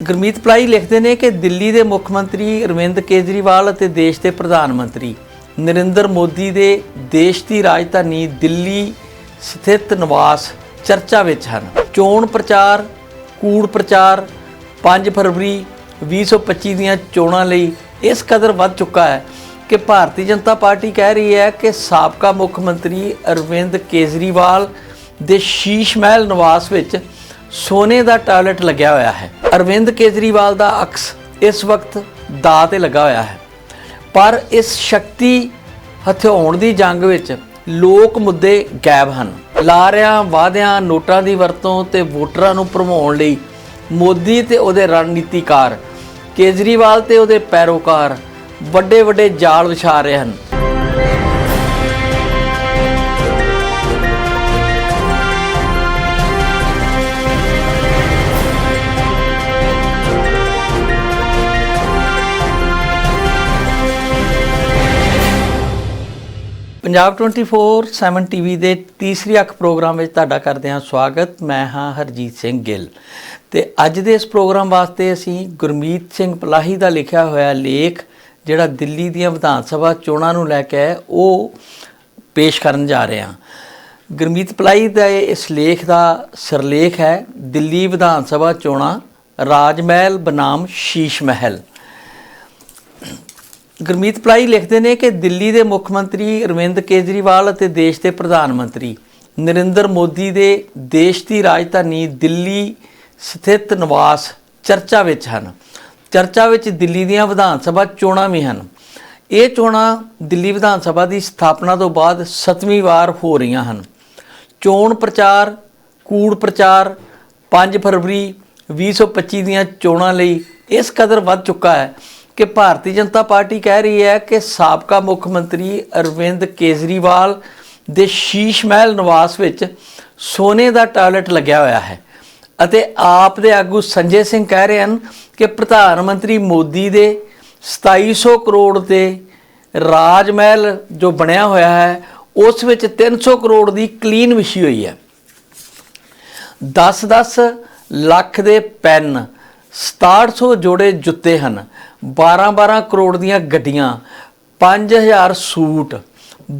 Gurmeet ply ਲਿਖਦੇ ਨੇ ਕਿ ਦਿੱਲੀ ਦੇ ਮੁੱਖ ਮੰਤਰੀ ਅਰਵਿੰਦ ਕੇਜਰੀਵਾਲ ਅਤੇ ਦੇਸ਼ ਦੇ ਪ੍ਰਧਾਨ ਮੰਤਰੀ ਨਰਿੰਦਰ ਮੋਦੀ ਦੇ ਦੇਸ਼ ਦੀ ਰਾਜਧਾਨੀ ਦਿੱਲੀ ਸਥਿਤ ਨਿਵਾਸ ਚਰਚਾ ਵਿੱਚ ਹਨ। ਚੋਣ ਪ੍ਰਚਾਰ, ਕੂੜ ਪ੍ਰਚਾਰ 5 ਫਰਵਰੀ 2025 ਦੀਆਂ ਚੋਣਾਂ ਲਈ ਇਸ ਕਦਰ ਵੱਧ ਚੁੱਕਾ ਹੈ ਕਿ ਭਾਰਤੀ ਜਨਤਾ ਪਾਰਟੀ ਕਹਿ ਰਹੀ ਹੈ ਕਿ ਸਾਬਕਾ ਮੁੱਖ ਮੰਤਰੀ ਅਰਵਿੰਦ ਕੇਜਰੀਵਾਲ ਦੇ ਸ਼ੀਸ਼ ਮਹਿਲ ਨਿਵਾਸ ਵਿੱਚ ਸੋਨੇ ਦਾ ਟਾਇਲਟ ਲੱਗਿਆ ਹੋਇਆ ਹੈ। ਅਰਵਿੰਦ ਕੇਜਰੀਵਾਲ ਦਾ ਅਕਸ ਇਸ ਵਕਤ ਦਾ ਤੇ ਲੱਗਾ ਹੋਇਆ ਹੈ। ਪਰ ਇਸ ਸ਼ਕਤੀ ਹਥਿਆਉਣ ਦੀ ਜੰਗ ਵਿੱਚ ਲੋਕ ਮੁੱਦੇ ਗਾਇਬ ਹਨ। ਲਾਰਿਆਂ, ਵਾਅਦਿਆਂ, ਨੋਟਾਂ ਦੀ ਵਰਤੋਂ ਤੇ ਵੋਟਰਾਂ ਨੂੰ ਭਰਮਾਉਣ ਲਈ ਮੋਦੀ ਤੇ ਉਹਦੇ ਰਣਨੀਤੀਕਾਰ, ਕੇਜਰੀਵਾਲ ਤੇ ਉਹਦੇ ਪੈਰੋਕਾਰ ਵੱਡੇ ਵੱਡੇ ਜਾਲ ਵਿਛਾ ਰਹੇ ਹਨ। ਪੰਜਾਬ 24 7 ਟੀਵੀ ਦੇ ਤੀਸਰੀ ਅੱਖ ਪ੍ਰੋਗਰਾਮ ਵਿੱਚ ਤੁਹਾਡਾ ਕਰਦੇ ਹਾਂ ਸਵਾਗਤ। ਮੈਂ ਹਾਂ ਹਰਜੀਤ ਸਿੰਘ ਗਿੱਲ। ਤੇ ਅੱਜ ਦੇ ਇਸ ਪ੍ਰੋਗਰਾਮ ਵਾਸਤੇ ਅਸੀਂ ਗੁਰਮੀਤ ਸਿੰਘ ਪਲਾਹੀ ਦਾ ਲਿਖਿਆ ਹੋਇਆ ਲੇਖ, ਜਿਹੜਾ ਦਿੱਲੀ ਦੀਆਂ ਵਿਧਾਨ ਸਭਾ ਚੋਣਾਂ ਨੂੰ ਲੈ ਕੇ ਉਹ ਪੇਸ਼ ਕਰਨ ਜਾ ਰਹੇ ਹਾਂ। ਗੁਰਮੀਤ ਪਲਾਹੀ ਦਾ ਇਸ ਲੇਖ ਦਾ ਸਿਰਲੇਖ ਹੈ, ਦਿੱਲੀ ਵਿਧਾਨ ਸਭਾ ਚੋਣਾਂ ਰਾਜ ਮਹਿਲ ਬਨਾਮ ਸ਼ੀਸ਼ ਮਹਿਲ। ਗੁਰਮੀਤ ਪਲਾਈ ਲਿਖਦੇ ਨੇ ਕਿ ਦਿੱਲੀ ਦੇ ਮੁੱਖ ਮੰਤਰੀ ਅਰਵਿੰਦ ਕੇਜਰੀਵਾਲ ਅਤੇ ਦੇਸ਼ ਦੇ ਪ੍ਰਧਾਨ ਮੰਤਰੀ ਨਰਿੰਦਰ ਮੋਦੀ ਦੇ ਦੇਸ਼ ਦੀ ਰਾਜਧਾਨੀ ਦਿੱਲੀ ਸਥਿਤ ਨਿਵਾਸ ਚਰਚਾ ਵਿੱਚ ਹਨ। ਚਰਚਾ ਵਿੱਚ ਦਿੱਲੀ ਦੀਆਂ ਵਿਧਾਨ ਸਭਾ ਚੋਣਾਂ ਵੀ ਹਨ। ਇਹ ਚੋਣਾਂ ਦਿੱਲੀ ਵਿਧਾਨ ਸਭਾ ਦੀ ਸਥਾਪਨਾ ਤੋਂ ਬਾਅਦ 7ਵੀਂ ਵਾਰ ਹੋ ਰਹੀਆਂ ਹਨ। ਚੋਣ ਪ੍ਰਚਾਰ, ਕੂੜ ਪ੍ਰਚਾਰ 5 ਫਰਵਰੀ 2025 ਦੀਆਂ ਚੋਣਾਂ ਲਈ ਇਸ ਕਦਰ ਵੱਧ ਚੁੱਕਾ ਹੈ। ਕਿ ਭਾਰਤੀ ਜਨਤਾ ਪਾਰਟੀ ਕਹਿ ਰਹੀ ਹੈ ਕਿ ਸਾਬਕਾ ਮੁੱਖ ਮੰਤਰੀ ਅਰਵਿੰਦ ਕੇਜਰੀਵਾਲ ਦੇ ਸ਼ੀਸ਼ ਮਹਿਲ ਨਿਵਾਸ ਵਿੱਚ ਸੋਨੇ ਦਾ ਟਾਇਲਟ ਲੱਗਿਆ ਹੋਇਆ ਹੈ ਅਤੇ ਆਪ ਦੇ ਆਗੂ ਸੰਜੇ ਸਿੰਘ ਕਹਿ ਰਹੇ ਹਨ ਕਿ ਪ੍ਰਧਾਨ ਮੰਤਰੀ ਮੋਦੀ ਦੇ 2700 ਕਰੋੜ ਦੇ ਰਾਜ ਮਹਿਲ ਜੋ ਬਣਿਆ ਹੋਇਆ ਹੈ, ਉਸ ਵਿੱਚ 300 ਕਰੋੜ ਦੀ ਕਲੀਨ ਵਿਸ਼ੀ ਹੋਈ ਹੈ। 10-10 ਲੱਖ ਦੇ ਪੈਨ 6700 ਜੋੜੇ ਜੁੱਤੇ ਹਨ। 12-12 ਕਰੋੜ ਦੀਆਂ ਗੱਡੀਆਂ 5000 ਸੂਟ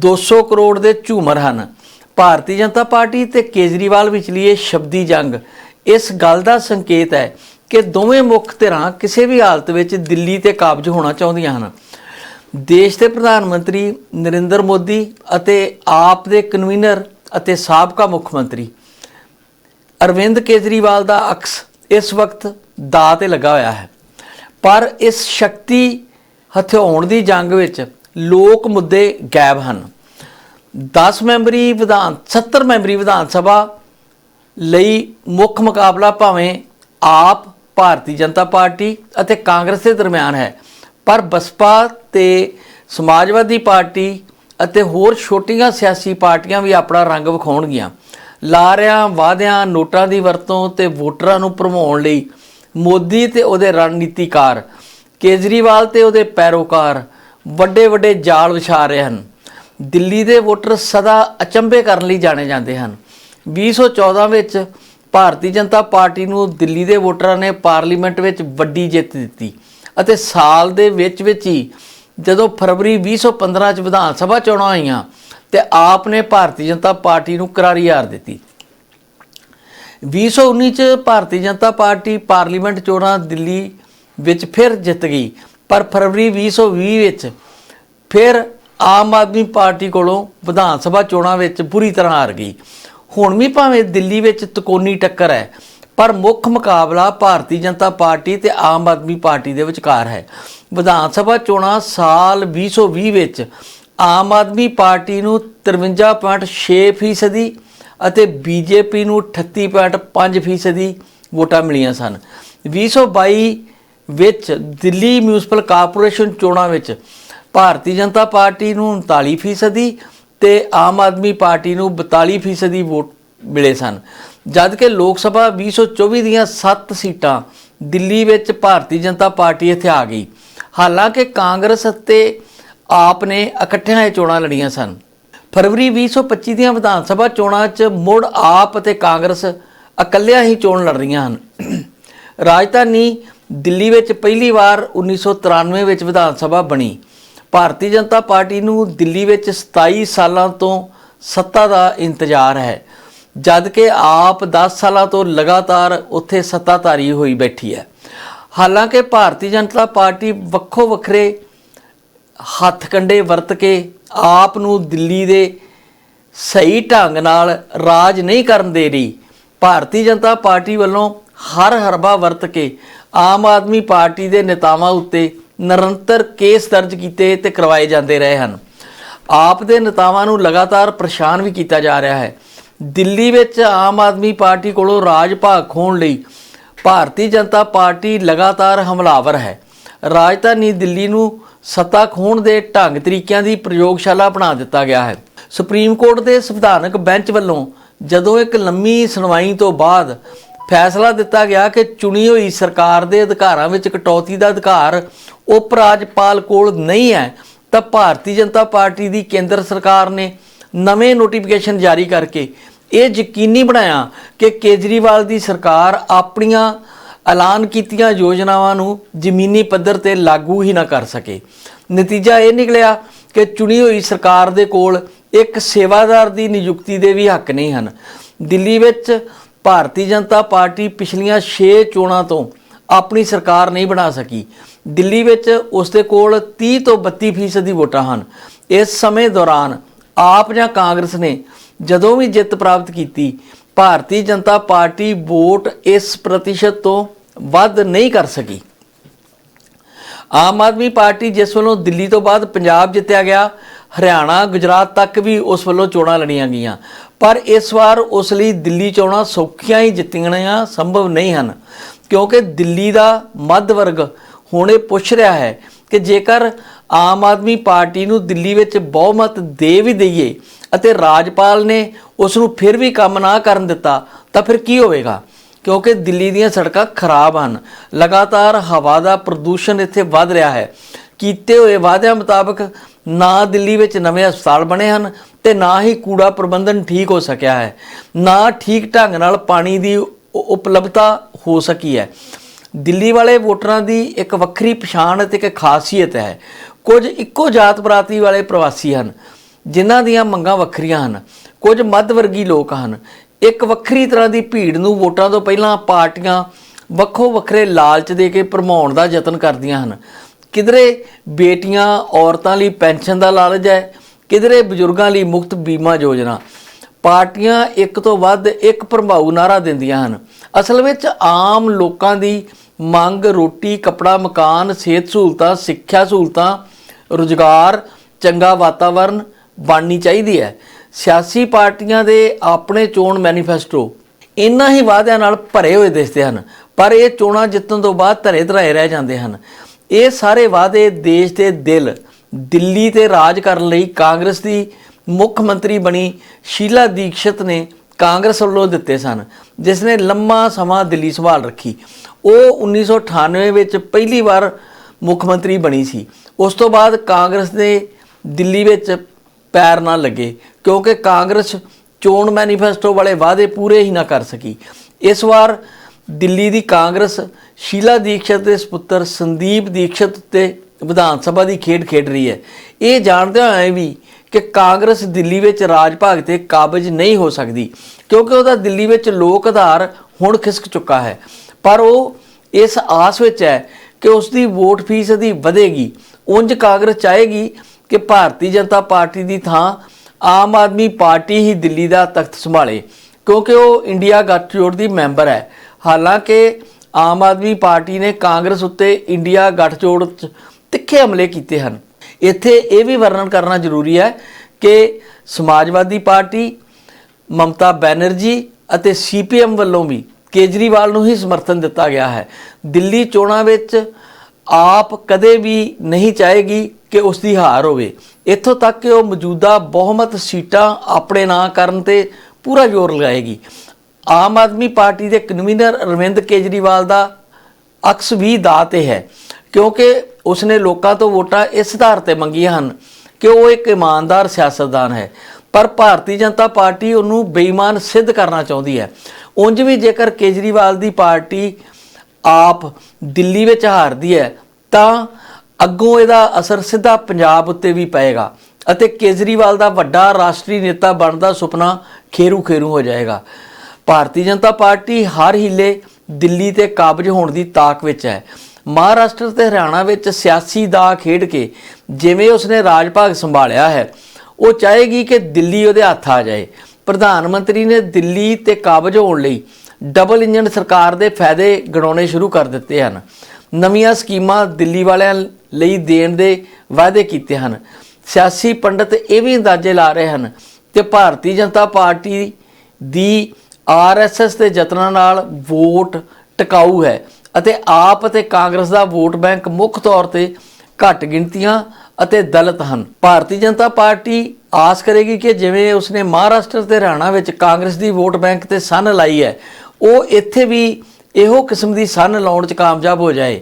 200 ਕਰੋੜ ਦੇ ਝੂਮਰ ਹਨ। ਭਾਰਤੀ ਜਨਤਾ ਪਾਰਟੀ ਤੇ ਕੇਜਰੀਵਾਲ ਵਿਚਲੀਏ ਸ਼ਬਦੀ ਜੰਗ। ਇਸ ਗੱਲ ਦਾ ਸੰਕੇਤ ਹੈ ਕਿ ਦੋਵੇਂ ਮੁੱਖ ਧਿਰਾਂ ਕਿਸੇ ਵੀ ਹਾਲਤ ਵਿੱਚ ਦਿੱਲੀ ਤੇ ਕਾਬਜ ਹੋਣਾ ਚਾਹੁੰਦੀਆਂ ਹਨ। ਦੇਸ਼ ਦੇ ਪ੍ਰਧਾਨ ਮੰਤਰੀ ਨਰਿੰਦਰ ਮੋਦੀ ਅਤੇ ਆਪ ਦੇ ਕਨਵੀਨਰ ਅਤੇ ਸਾਬਕਾ ਮੁੱਖ ਮੰਤਰੀ ਅਰਵਿੰਦ ਕੇਜਰੀਵਾਲ ਦਾ ਅਕਸ ਇਸ ਵਕਤ ਦਾ ਤੇ ਲੱਗਾ ਹੋਇਆ ਹੈ। ਪਰ ਇਸ ਸ਼ਕਤੀ ਹਥਿਆਉਣ ਦੀ ਜੰਗ ਵਿੱਚ ਲੋਕ ਮੁੱਦੇ ਗਾਇਬ ਹਨ। 10 ਮੈਂਬਰੀ ਵਿਧਾਨ 70 ਮੈਂਬਰੀ ਵਿਧਾਨ ਸਭਾ ਲਈ ਮੁੱਖ ਮੁਕਾਬਲਾ ਭਾਵੇਂ ਆਪ ਭਾਰਤੀ ਜਨਤਾ ਪਾਰਟੀ ਅਤੇ ਕਾਂਗਰਸ ਦੇ ਦਰਮਿਆਨ ਹੈ, ਪਰ ਬਸਪਾ ਤੇ ਸਮਾਜਵਾਦੀ ਪਾਰਟੀ ਅਤੇ ਹੋਰ ਛੋਟੀਆਂ ਸਿਆਸੀ ਪਾਰਟੀਆਂ ਵੀ ਆਪਣਾ ਰੰਗ ਵਿਖਾਉਣਗੀਆਂ। ਲਾਰਿਆਂ, ਵਾਅਦਿਆਂ, ਨੋਟਾਂ ਦੀ ਵਰਤੋਂ ਤੇ ਵੋਟਰਾਂ ਨੂੰ ਭਰਮਾਉਣ ਲਈ ਮੋਦੀ ਤੇ ਉਹਦੇ ਰਣਨੀਤੀਕਾਰ, ਕੇਜਰੀਵਾਲ ਤੇ ਉਹਦੇ ਪੈਰੋਕਾਰ ਵੱਡੇ ਵੱਡੇ ਜਾਲ ਵਿਛਾ ਰਹੇ ਹਨ। ਦਿੱਲੀ ਦੇ ਵੋਟਰ ਸਦਾ ਅਚੰਭੇ ਕਰਨ ਲਈ ਜਾਣੇ ਜਾਂਦੇ ਹਨ। 2014 ਵਿੱਚ ਭਾਰਤੀ ਜਨਤਾ ਪਾਰਟੀ ਨੂੰ ਦਿੱਲੀ ਦੇ ਵੋਟਰਾਂ ਨੇ ਪਾਰਲੀਮੈਂਟ ਵਿੱਚ ਵੱਡੀ ਜਿੱਤ ਦਿੱਤੀ ਅਤੇ ਸਾਲ ਦੇ ਵਿੱਚ ਵਿੱਚ ਹੀ ਜਦੋਂ ਫਰਵਰੀ 2015 ਚ ਵਿਧਾਨ ਸਭਾ ਚੋਣਾਂ ਹੋਈਆਂ ਤੇ ਆਪ ਨੇ ਭਾਰਤੀ ਜਨਤਾ ਪਾਰਟੀ ਨੂੰ ਕਰਾਰੀ ਹਾਰ ਦਿੱਤੀ। 2019 ਚ ਭਾਰਤੀ ਜਨਤਾ ਪਾਰਟੀ ਪਾਰਲੀਮੈਂਟ ਚੋਣਾਂ ਦਿੱਲੀ ਵਿੱਚ ਫਿਰ ਜਿੱਤ ਗਈ। ਪਰ ਫਰਵਰੀ 2020 ਵਿੱਚ ਫਿਰ ਆਮ ਆਦਮੀ ਪਾਰਟੀ ਕੋਲੋਂ ਵਿਧਾਨ ਸਭਾ ਚੋਣਾਂ ਵਿੱਚ ਬੁਰੀ ਤਰ੍ਹਾਂ ਹਾਰ ਗਈ। ਹੁਣ ਵੀ ਭਾਵੇਂ ਦਿੱਲੀ ਵਿੱਚ ਤਕੋਨੀ ਟੱਕਰ ਹੈ, ਪਰ ਮੁੱਖ ਮੁਕਾਬਲਾ ਭਾਰਤੀ ਜਨਤਾ ਪਾਰਟੀ ਤੇ ਆਮ ਆਦਮੀ ਪਾਰਟੀ ਦੇ ਵਿਚਕਾਰ ਹੈ। ਵਿਧਾਨ ਸਭਾ ਚੋਣਾਂ ਸਾਲ 2020 ਵਿੱਚ ਆਮ ਆਦਮੀ ਪਾਰਟੀ ਨੂੰ 53.6% ਅਤੇ ਬੀਜੇਪੀ ਨੂੰ 38.5% ਵੋਟਾਂ ਮਿਲੀਆਂ ਸਨ। 2022 ਵਿੱਚ ਦਿੱਲੀ ਮਿਊਨਿਸਪਲ ਕਾਰਪੋਰੇਸ਼ਨ ਚੋਣਾਂ ਵਿੱਚ ਭਾਰਤੀ ਜਨਤਾ ਪਾਰਟੀ ਨੂੰ 39% ਤੇ ਆਮ ਆਦਮੀ ਪਾਰਟੀ ਨੂੰ 42% ਵੋਟ ਮਿਲੇ ਸਨ। ਜਦ ਕਿ ਲੋਕ ਸਭਾ 2024 ਦੀਆਂ 7 ਸੀਟਾਂ ਦਿੱਲੀ ਵਿੱਚ ਭਾਰਤੀ ਜਨਤਾ ਪਾਰਟੀ ਇੱਥੇ ਆ ਗਈ। ਹਾਲਾਂਕਿ ਕਾਂਗਰਸ ਅਤੇ ਆਪ ਨੇ ਇਕੱਠਿਆਂ ਇਹ ਚੋਣਾਂ ਲੜੀਆਂ ਸਨ। ਫਰਵਰੀ 2025 ਦੀਆਂ ਵਿਧਾਨ ਸਭਾ ਚੋਣਾਂ 'ਚ ਮੁੜ ਆਪ ਅਤੇ ਕਾਂਗਰਸ ਇਕੱਲਿਆਂ ਹੀ ਚੋਣ ਲੜ ਰਹੀਆਂ ਹਨ। ਰਾਜਧਾਨੀ ਦਿੱਲੀ ਵਿੱਚ ਪਹਿਲੀ ਵਾਰ 1993 ਵਿੱਚ ਵਿਧਾਨ ਸਭਾ ਬਣੀ। ਭਾਰਤੀ ਜਨਤਾ ਪਾਰਟੀ ਨੂੰ ਦਿੱਲੀ ਵਿੱਚ 27 ਸਾਲਾਂ ਤੋਂ ਸੱਤਾ ਦਾ ਇੰਤਜ਼ਾਰ ਹੈ। ਜਦ ਕਿ ਆਪ 10 ਸਾਲਾਂ ਤੋਂ ਲਗਾਤਾਰ ਉੱਥੇ ਸੱਤਾਧਾਰੀ ਹੋਈ ਬੈਠੀ ਹੈ। ਹਾਲਾਂਕਿ ਭਾਰਤੀ ਜਨਤਾ ਪਾਰਟੀ ਵੱਖੋ ਵੱਖਰੇ ਹੱਥ ਕੰਡੇ ਵਰਤ ਕੇ ਆਪ ਨੂੰ ਦਿੱਲੀ ਦੇ ਸਹੀ ਢੰਗ ਨਾਲ ਰਾਜ ਨਹੀਂ ਕਰਨ ਦੇ ਰਹੀ। ਭਾਰਤੀ ਜਨਤਾ ਪਾਰਟੀ ਵੱਲੋਂ ਹਰ ਹਰਬਾ ਵਰਤ ਕੇ ਆਮ ਆਦਮੀ ਪਾਰਟੀ ਦੇ ਨੇਤਾਵਾਂ ਉੱਤੇ ਨਿਰੰਤਰ ਕੇਸ ਦਰਜ ਕੀਤੇ ਤੇ ਕਰਵਾਏ ਜਾਂਦੇ ਰਹੇ ਹਨ। ਆਪ ਦੇ ਨੇਤਾਵਾਂ ਨੂੰ ਲਗਾਤਾਰ ਪਰੇਸ਼ਾਨ ਵੀ ਕੀਤਾ ਜਾ ਰਿਹਾ ਹੈ। ਦਿੱਲੀ ਵਿੱਚ ਆਮ ਆਦਮੀ ਪਾਰਟੀ ਕੋਲੋਂ ਰਾਜ ਭਾਗ ਖੋਣ ਲਈ ਭਾਰਤੀ ਜਨਤਾ ਪਾਰਟੀ ਲਗਾਤਾਰ ਹਮਲਾਵਰ ਹੈ। ਰਾਜਧਾਨੀ ਦਿੱਲੀ ਨੂੰ ਸੱਤਾ ਖੋਣ ਦੇ ਢੰਗ ਤਰੀਕਿਆਂ ਦੀ ਪ੍ਰਯੋਗਸ਼ਾਲਾ ਬਣਾ ਦਿੱਤਾ ਗਿਆ ਹੈ। ਸੁਪਰੀਮ ਕੋਰਟ ਦੇ ਸੰਵਿਧਾਨਕ ਬੈਂਚ ਵੱਲੋਂ ਜਦੋਂ ਇੱਕ ਲੰਮੀ ਸੁਣਵਾਈ ਤੋਂ ਬਾਅਦ ਫੈਸਲਾ ਦਿੱਤਾ ਗਿਆ ਕਿ ਚੁਣੀ ਹੋਈ ਸਰਕਾਰ ਦੇ ਅਧਿਕਾਰਾਂ ਵਿੱਚ ਕਟੌਤੀ ਦਾ ਅਧਿਕਾਰ ਉਪ ਰਾਜਪਾਲ ਕੋਲ ਨਹੀਂ ਹੈ, ਤਾਂ ਭਾਰਤੀ ਜਨਤਾ ਪਾਰਟੀ ਦੀ ਕੇਂਦਰ ਸਰਕਾਰ ਨੇ ਨਵੇਂ ਨੋਟੀਫਿਕੇਸ਼ਨ ਜਾਰੀ ਕਰਕੇ ਇਹ ਯਕੀਨੀ ਬਣਾਇਆ ਕਿ ਕੇਜਰੀਵਾਲ ਦੀ ਸਰਕਾਰ ਆਪਣੀਆਂ ਐਲਾਨ ਕੀਤੀਆਂ ਯੋਜਨਾਵਾਂ ਨੂੰ ਜ਼ਮੀਨੀ ਪੱਧਰ ਤੇ ਲਾਗੂ ਹੀ ਨਾ ਕਰ ਸਕੇ। ਨਤੀਜਾ ਇਹ ਨਿਕਲਿਆ ਕਿ ਚੁਣੀ ਹੋਈ ਸਰਕਾਰ ਦੇ ਕੋਲ ਇੱਕ ਸੇਵਾਦਾਰ ਦੀ ਨਿਯੁਕਤੀ ਦੇ ਵੀ ਹੱਕ ਨਹੀਂ ਹਨ। ਦਿੱਲੀ ਵਿੱਚ ਭਾਰਤੀ ਜਨਤਾ ਪਾਰਟੀ ਪਿਛਲੀਆਂ 6 ਚੋਣਾਂ ਤੋਂ ਆਪਣੀ ਸਰਕਾਰ ਨਹੀਂ ਬਣਾ ਸਕੀ। ਦਿੱਲੀ ਵਿੱਚ ਉਸ ਦੇ ਕੋਲ 30 ਤੋਂ 32 ਫੀਸਦ ਦੀ ਵੋਟਾਂ ਹਨ। ਇਸ ਸਮੇਂ ਦੌਰਾਨ ਆਪ ਜਾਂ ਕਾਂਗਰਸ ਨੇ ਜਦੋਂ ਵੀ ਜਿੱਤ ਪ੍ਰਾਪਤ ਕੀਤੀ, ਭਾਰਤੀ ਜਨਤਾ ਪਾਰਟੀ ਵੋਟ ਇਸ ਪ੍ਰਤੀਸ਼ਤ ਤੋਂ ਵੱਧ ਨਹੀਂ ਕਰ ਸਕੀ। ਆਮ ਆਦਮੀ ਪਾਰਟੀ ਜਿਸ ਵੱਲੋਂ ਦਿੱਲੀ ਤੋਂ ਬਾਅਦ ਪੰਜਾਬ ਜਿੱਤਿਆ ਗਿਆ, ਹਰਿਆਣਾ, ਗੁਜਰਾਤ ਤੱਕ ਵੀ ਉਸ ਵੱਲੋਂ ਚੋਣਾਂ ਲੜੀਆਂ ਗਈਆਂ। ਪਰ ਇਸ ਵਾਰ ਉਸ ਲਈ ਦਿੱਲੀ ਚੋਣਾਂ ਸੌਖੀਆਂ ਹੀ ਜਿੱਤਣੀਆਂ ਸੰਭਵ ਨਹੀਂ ਹਨ। ਕਿਉਂਕਿ ਦਿੱਲੀ ਦਾ ਮੱਧ ਵਰਗ ਹੁਣ ਇਹ ਪੁੱਛ ਰਿਹਾ ਹੈ ਕਿ ਜੇਕਰ ਆਮ ਆਦਮੀ ਪਾਰਟੀ ਨੂੰ ਦਿੱਲੀ ਵਿੱਚ ਬਹੁਮਤ ਦੇ ਵੀ ਦਈਏ ਅਤੇ ਰਾਜਪਾਲ ਨੇ ਉਸ ਨੂੰ ਫਿਰ ਵੀ ਕੰਮ ਨਾ ਕਰਨ ਦਿੱਤਾ, ਤਾਂ ਫਿਰ ਕੀ ਹੋਵੇਗਾ? ਕਿਉਂਕਿ ਦਿੱਲੀ ਦੀਆਂ ਸੜਕਾਂ ਖਰਾਬ ਹਨ। ਲਗਾਤਾਰ ਹਵਾ ਦਾ ਪ੍ਰਦੂਸ਼ਣ ਇੱਥੇ ਵੱਧ ਰਿਹਾ ਹੈ। ਕੀਤੇ ਹੋਏ ਵਾਅਦਿਆਂ ਮੁਤਾਬਕ ਨਾ ਦਿੱਲੀ ਵਿੱਚ ਨਵੇਂ ਹਸਪਤਾਲ ਬਣੇ ਹਨ ਤੇ ਨਾ ਹੀ ਕੂੜਾ ਪ੍ਰਬੰਧਨ ਠੀਕ ਹੋ ਸਕਿਆ ਹੈ। ਨਾ ਠੀਕ ਢੰਗ ਨਾਲ ਪਾਣੀ ਦੀ ਉਪਲਬਧਤਾ ਹੋ ਸਕੀ ਹੈ। ਦਿੱਲੀ ਵਾਲੇ ਵੋਟਰਾਂ ਦੀ ਇੱਕ ਵੱਖਰੀ ਪਛਾਣ ਅਤੇ ਇੱਕ ਖਾਸੀਅਤ ਹੈ। ਕੁਝ ਇੱਕੋ ਜਾਤ ਬਰਾਤੀ ਵਾਲੇ ਪ੍ਰਵਾਸੀ ਹਨ, ਜਿਨ੍ਹਾਂ ਦੀਆਂ ਮੰਗਾਂ ਵੱਖਰੀਆਂ ਹਨ। ਕੁਝ ਮੱਧ ਵਰਗੀ ਲੋਕ ਹਨ। ਇੱਕ ਵੱਖਰੀ ਤਰ੍ਹਾਂ ਦੀ ਭੀੜ ਨੂੰ ਵੋਟਾਂ ਤੋਂ ਪਹਿਲਾਂ ਪਾਰਟੀਆਂ ਵੱਖੋ ਵੱਖਰੇ ਲਾਲਚ ਦੇ ਕੇ ਭਰਮਾਉਣ ਦਾ ਯਤਨ ਕਰਦੀਆਂ ਹਨ। ਕਿਧਰੇ ਬੇਟੀਆਂ, ਔਰਤਾਂ ਲਈ ਪੈਨਸ਼ਨ ਦਾ ਲਾਲਚ ਹੈ, ਕਿਧਰੇ ਬਜ਼ੁਰਗਾਂ ਲਈ ਮੁਫਤ ਬੀਮਾ ਯੋਜਨਾ। ਪਾਰਟੀਆਂ ਇੱਕ ਤੋਂ ਵੱਧ ਇੱਕ ਭਰਮਾਊ ਨਾਰਾ ਦਿੰਦੀਆਂ ਹਨ। ਅਸਲ ਵਿੱਚ ਆਮ ਲੋਕਾਂ ਦੀ ਮੰਗ ਰੋਟੀ, ਕੱਪੜਾ, ਮਕਾਨ, ਸਿਹਤ ਸਹੂਲਤਾਂ, ਸਿੱਖਿਆ ਸਹੂਲਤਾਂ, ਰੁਜ਼ਗਾਰ, ਚੰਗਾ ਵਾਤਾਵਰਣ ਬਣਨੀ ਚਾਹੀਦੀ ਹੈ। ਸਿਆਸੀ ਪਾਰਟੀਆਂ ਦੇ ਆਪਣੇ ਚੋਣ ਮੈਨੀਫੈਸਟੋ ਇੰਨਾ ਹੀ ਵਾਅਦਿਆਂ ਨਾਲ ਭਰੇ ਹੋਏ ਦਿਸਦੇ ਹਨ, ਪਰ ਇਹ ਚੋਣਾਂ ਜਿੱਤਣ ਤੋਂ ਬਾਅਦ ਧਰੇ ਧਰਾਏ ਰਹਿ ਜਾਂਦੇ ਹਨ। ਇਹ ਸਾਰੇ ਵਾਅਦੇ ਦੇਸ਼ ਦੇ ਦਿਲ, ਦਿੱਲੀ ਤੇ ਰਾਜ ਕਰਨ ਲਈ ਕਾਂਗਰਸ ਦੀ ਮੁੱਖ ਮੰਤਰੀ ਬਣੀ ਸ਼ੀਲਾ ਦੀਕਸ਼ਤ ਨੇ ਕਾਂਗਰਸ ਵੱਲੋਂ ਦਿੱਤੇ ਸਨ, ਜਿਸ ਨੇ ਲੰਮਾ ਸਮਾਂ ਦਿੱਲੀ ਸੰਭਾਲ ਰੱਖੀ। ਉਹ 1998 ਵਿੱਚ ਪਹਿਲੀ ਵਾਰ ਮੁੱਖ ਮੰਤਰੀ ਬਣੀ ਸੀ। ਉਸ ਤੋਂ ਬਾਅਦ ਕਾਂਗਰਸ ਦੇ ਦਿੱਲੀ ਵਿੱਚ ਪੈਰ ਨਾ ਲੱਗੇ। ਕਿਉਂਕਿ ਕਾਂਗਰਸ ਚੋਣ ਮੈਨੀਫੈਸਟੋ ਵਾਲੇ ਵਾਅਦੇ ਪੂਰੇ ਹੀ ਨਾ ਕਰ ਸਕੀ। ਇਸ ਵਾਰ ਦਿੱਲੀ ਦੀ ਕਾਂਗਰਸ ਸ਼ੀਲਾ ਦੀਕਸ਼ਤ ਦੇ ਸੁਪੁੱਤਰ ਸੰਦੀਪ ਦੀਕਸ਼ਤ ਤੇ ਵਿਧਾਨ ਸਭਾ ਦੀ ਖੇਡ ਖੇਡ ਰਹੀ ਹੈ। ਇਹ ਜਾਣਦੇ ਹੋਏ ਵੀ ਕਿ ਕਾਂਗਰਸ ਦਿੱਲੀ ਵਿੱਚ ਰਾਜ ਭਾਗ ਤੇ ਕਾਬਜ ਨਹੀਂ ਹੋ ਸਕਦੀ, ਕਿਉਂਕਿ ਉਹਦਾ ਦਿੱਲੀ ਵਿੱਚ ਲੋਕ ਆਧਾਰ ਹੁਣ ਖਿਸਕ ਚੁੱਕਾ ਹੈ। ਪਰ ਉਹ ਇਸ ਆਸ ਵਿੱਚ ਹੈ ਕਿ ਉਸ ਦੀ ਵੋਟ ਫੀਸਦੀ ਵਧੇਗੀ। ਉਂਝ ਕਾਂਗਰਸ ਚਾਹੇਗੀ ਕਿ ਭਾਰਤੀ ਜਨਤਾ ਪਾਰਟੀ ਦੀ ਥਾਂ ਆਮ ਆਦਮੀ ਪਾਰਟੀ ਹੀ ਦਿੱਲੀ ਦਾ ਤਖਤ ਸੰਭਾਲੇ, ਕਿਉਂਕਿ ਉਹ ਇੰਡੀਆ ਗੱਠਜੋੜ ਦੀ ਮੈਂਬਰ ਹੈ। ਹਾਲਾਂਕਿ ਆਮ ਆਦਮੀ ਪਾਰਟੀ ਨੇ ਕਾਂਗਰਸ ਉੱਤੇ ਇੰਡੀਆ ਗੱਠਜੋੜ 'ਚ ਤਿੱਖੇ ਹਮਲੇ ਕੀਤੇ ਹਨ। ਇੱਥੇ ਇਹ ਵੀ ਵਰਣਨ ਕਰਨਾ ਜ਼ਰੂਰੀ ਹੈ ਕਿ ਸਮਾਜਵਾਦੀ ਪਾਰਟੀ, ਮਮਤਾ ਬੈਨਰਜੀ ਅਤੇ ਸੀਪੀਐਮ ਵੱਲੋਂ ਵੀ ਕੇਜਰੀਵਾਲ ਨੂੰ ਹੀ ਸਮਰਥਨ ਦਿੱਤਾ ਗਿਆ ਹੈ। ਦਿੱਲੀ ਚੋਣਾਂ ਵਿੱਚ ਆਪ ਕਦੇ ਵੀ ਨਹੀਂ ਚਾਹੇਗੀ ਕਿ ਉਸ ਦੀ ਹਾਰ ਹੋਵੇ। ਇੱਥੋਂ ਤੱਕ ਕਿ ਉਹ ਮੌਜੂਦਾ ਬਹੁਮਤ ਸੀਟਾਂ ਆਪਣੇ ਨਾਂ ਕਰਨ ਤੇ ਪੂਰਾ ਜ਼ੋਰ ਲਗਾਏਗੀ। ਆਮ ਆਦਮੀ ਪਾਰਟੀ ਦੇ ਕਨਵੀਨਰ ਅਰਵਿੰਦ ਕੇਜਰੀਵਾਲ ਦਾ ਅਕਸ ਵੀ ਦਾ ਤੇ ਹੈ, ਕਿਉਂਕਿ ਉਸਨੇ ਲੋਕਾਂ ਤੋਂ ਵੋਟਾਂ ਇਸ ਆਧਾਰ ਤੇ ਮੰਗੀਆਂ ਹਨ ਕਿ ਉਹ ਇੱਕ ਇਮਾਨਦਾਰ ਸਿਆਸਤਦਾਨ ਹੈ। ਪਰ ਭਾਰਤੀ ਜਨਤਾ ਪਾਰਟੀ ਉਹਨੂੰ ਬੇਈਮਾਨ ਸਿੱਧ ਕਰਨਾ ਚਾਹੁੰਦੀ ਹੈ। ਉਂਝ ਵੀ ਜੇਕਰ ਕੇਜਰੀਵਾਲ ਦੀ ਪਾਰਟੀ ਆਪ ਦਿੱਲੀ ਵਿੱਚ ਹਾਰਦੀ ਹੈ, ਤਾਂ ਅੱਗੋਂ ਇਹਦਾ ਅਸਰ ਸਿੱਧਾ ਪੰਜਾਬ ਉੱਤੇ ਵੀ ਪਏਗਾ ਅਤੇ ਕੇਜਰੀਵਾਲ ਦਾ ਵੱਡਾ ਰਾਸ਼ਟਰੀ ਨੇਤਾ ਬਣਨ ਦਾ ਸੁਪਨਾ ਖੇਰੂ ਖੇਰੂ ਹੋ ਜਾਏਗਾ। ਭਾਰਤੀ ਜਨਤਾ ਪਾਰਟੀ ਹਰ ਹੀਲੇ ਦਿੱਲੀ ਤੇ ਕਾਬਜ ਹੋਣ ਦੀ ਤਾਕ ਵਿੱਚ ਹੈ। ਮਹਾਰਾਸ਼ਟਰ ਤੇ ਹਰਿਆਣਾ ਵਿੱਚ ਸਿਆਸੀ ਦਾ ਖੇਡ ਕੇ ਜਿਵੇਂ ਉਸਨੇ ਰਾਜ ਭਾਗ ਸੰਭਾਲਿਆ ਹੈ, ਉਹ ਚਾਹੇਗੀ ਕਿ ਦਿੱਲੀ ਉਹਦੇ ਹੱਥ ਆ ਜਾਏ। ਪ੍ਰਧਾਨ ਮੰਤਰੀ ਨੇ ਦਿੱਲੀ ਤੇ ਕਾਬਜ ਹੋਣ ਲਈ ਡਬਲ ਇੰਜਨ ਸਰਕਾਰ ਦੇ ਫਾਇਦੇ ਗਣਾਉਣੇ ਸ਼ੁਰੂ ਕਰ ਦਿੱਤੇ ਹਨ। ਨਵੀਆਂ ਸਕੀਮਾਂ ਦਿੱਲੀ ਵਾਲਿਆਂ ਲਈ ਦੇਣ ਦੇ ਵਾਅਦੇ ਕੀਤੇ ਹਨ। ਸਿਆਸੀ ਪੰਡਤ ਇਹ ਵੀ ਅੰਦਾਜ਼ੇ ਲਾ ਰਹੇ ਹਨ ਕਿ ਭਾਰਤੀ ਜਨਤਾ ਪਾਰਟੀ ਦੀ ਆਰਐਸਐਸ ਦੇ ਯਤਨਾਂ ਨਾਲ ਵੋਟ ਟਿਕਾਊ ਹੈ ਅਤੇ ਆਪ ਅਤੇ ਕਾਂਗਰਸ ਦਾ ਵੋਟ ਬੈਂਕ ਮੁੱਖ ਤੌਰ ਤੇ ਘੱਟ ਗਿਣਤੀਆਂ ਅਤੇ ਦਲਿਤ ਹਨ। ਭਾਰਤੀ ਜਨਤਾ ਪਾਰਟੀ ਆਸ ਕਰੇਗੀ ਕਿ ਜਿਵੇਂ ਉਸਨੇ ਮਹਾਰਾਸ਼ਟਰ ਤੇ ਹਰਿਆਣਾ ਵਿੱਚ ਕਾਂਗਰਸ ਦੀ ਵੋਟ ਬੈਂਕ ਤੇ ਸੰਨ ਲਾਈ ਹੈ ਉਹ ਇੱਥੇ ਵੀ ਇਹੋ ਕਿਸਮ ਦੀ ਸੰਨ ਲਾਉਣ 'ਚ ਕਾਮਯਾਬ ਹੋ ਜਾਏ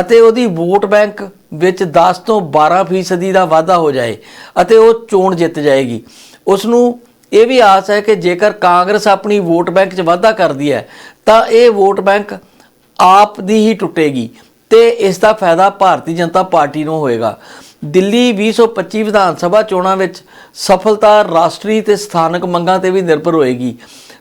ਅਤੇ ਉਹਦੀ ਵੋਟ ਬੈਂਕ ਵਿੱਚ 10 ਤੋਂ 12 ਫੀਸਦੀ ਦਾ ਵਾਧਾ ਹੋ ਜਾਏ ਅਤੇ ਉਹ ਚੋਣ ਜਿੱਤ ਜਾਏਗੀ। ਉਸ ਨੂੰ ਇਹ ਵੀ ਆਸ ਹੈ ਕਿ ਜੇਕਰ ਕਾਂਗਰਸ ਆਪਣੀ ਵੋਟ ਬੈਂਕ 'ਚ ਵਾਧਾ ਕਰਦੀ ਹੈ, ਤਾਂ ਇਹ ਵੋਟ ਬੈਂਕ ਆਪ ਦੀ ਹੀ ਟੁੱਟੇਗੀ ਤੇ ਇਸ ਦਾ ਫਾਇਦਾ ਭਾਰਤੀ ਜਨਤਾ ਪਾਰਟੀ ਨੂੰ ਹੋਏਗਾ। ਦਿੱਲੀ 2025 ਵਿਧਾਨ ਸਭਾ ਚੋਣਾਂ ਵਿੱਚ ਸਫਲਤਾ ਰਾਸ਼ਟਰੀ ਤੇ ਸਥਾਨਕ ਮੰਗਾਂ ਤੇ ਵੀ ਨਿਰਭਰ ਹੋਏਗੀ।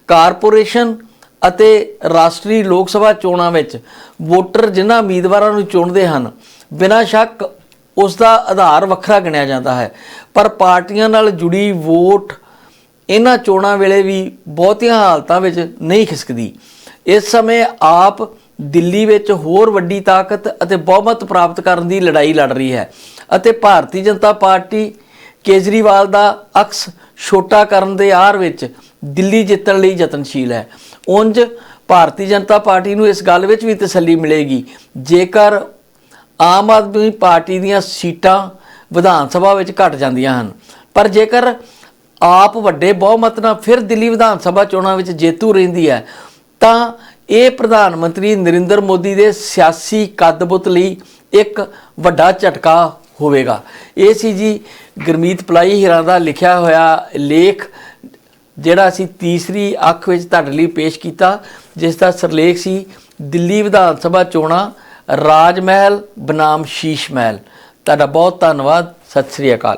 ਕਾਰਪੋਰੇਸ਼ਨ ਅਤੇ ਰਾਸ਼ਟਰੀ ਲੋਕ ਸਭਾ ਚੋਣਾਂ ਵਿੱਚ ਵੋਟਰ ਜਿਨ੍ਹਾਂ ਉਮੀਦਵਾਰਾਂ ਨੂੰ ਚੁਣਦੇ ਹਨ, ਬਿਨਾਂ ਸ਼ੱਕ ਉਸ ਦਾ ਆਧਾਰ ਵੱਖਰਾ ਗਿਣਿਆ ਜਾਂਦਾ ਹੈ। ਪਰ ਪਾਰਟੀਆਂ ਨਾਲ ਜੁੜੀ ਵੋਟ ਇਹਨਾਂ ਚੋਣਾਂ ਵੇਲੇ ਵੀ ਬਹੁਤੀਆਂ ਹਾਲਤਾਂ ਵਿੱਚ ਨਹੀਂ ਖਿਸਕਦੀ। ਇਸ ਸਮੇਂ ਆਪ ਦਿੱਲੀ ਵਿੱਚ ਹੋਰ ਵੱਡੀ ਤਾਕਤ ਅਤੇ ਬਹੁਮਤ ਪ੍ਰਾਪਤ ਕਰਨ ਦੀ ਲੜਾਈ ਲੜ ਰਹੀ ਹੈ ਅਤੇ ਭਾਰਤੀ ਜਨਤਾ ਪਾਰਟੀ ਕੇਜਰੀਵਾਲ ਦਾ ਅਕਸ ਛੋਟਾ ਕਰਨ ਦੇ ਆਰ ਵਿੱਚ ਦਿੱਲੀ ਜਿੱਤਣ ਲਈ ਯਤਨਸ਼ੀਲ ਹੈ। ਉਂਝ ਭਾਰਤੀ ਜਨਤਾ ਪਾਰਟੀ ਨੂੰ ਇਸ ਗੱਲ ਵਿੱਚ ਵੀ ਤਸੱਲੀ ਮਿਲੇਗੀ। ਜੇਕਰ ਆਮ ਆਦਮੀ ਪਾਰਟੀ ਦੀਆਂ ਸੀਟਾਂ ਵਿਧਾਨ ਸਭਾ ਵਿੱਚ ਘਟ ਜਾਂਦੀਆਂ ਹਨ, ਪਰ ਜੇਕਰ ਆਪ ਵੱਡੇ ਬਹੁਮਤ ਨਾਲ ਫਿਰ ਦਿੱਲੀ ਵਿਧਾਨ ਸਭਾ ਚੋਣਾਂ ਵਿੱਚ ਜੇਤੂ ਰਹਿੰਦੀ ਹੈ, ਤਾਂ ਇਹ ਪ੍ਰਧਾਨ ਮੰਤਰੀ ਨਰਿੰਦਰ ਮੋਦੀ ਦੇ ਸਿਆਸੀ ਕੱਦਬੁੱਤ ਲਈ ਇੱਕ ਵੱਡਾ ਝਟਕਾ ਹੋਵੇਗਾ। ਇਹ ਸੀ ਜੀ ਗੁਰਮੀਤ ਪਲਾਈ ਹੀਰਾ ਦਾ ਲਿਖਿਆ ਹੋਇਆ ਲੇਖ ਜਿਹੜਾ ਅਸੀਂ ਤੀਸਰੀ ਅੱਖ ਵਿੱਚ ਤੁਹਾਡੇ ਲਈ ਪੇਸ਼ ਕੀਤਾ, ਜਿਸ ਦਾ ਸਿਰਲੇਖ ਸੀ ਦਿੱਲੀ ਵਿਧਾਨ ਸਭਾ ਚੋਣਾਂ ਰਾਜ ਮਹਿਲ ਬਨਾਮ ਸ਼ੀਸ਼ ਮਹਿਲ। ਤੁਹਾਡਾ ਬਹੁਤ ਧੰਨਵਾਦ, ਸਤਿ ਸ੍ਰੀ ਅਕਾਲ।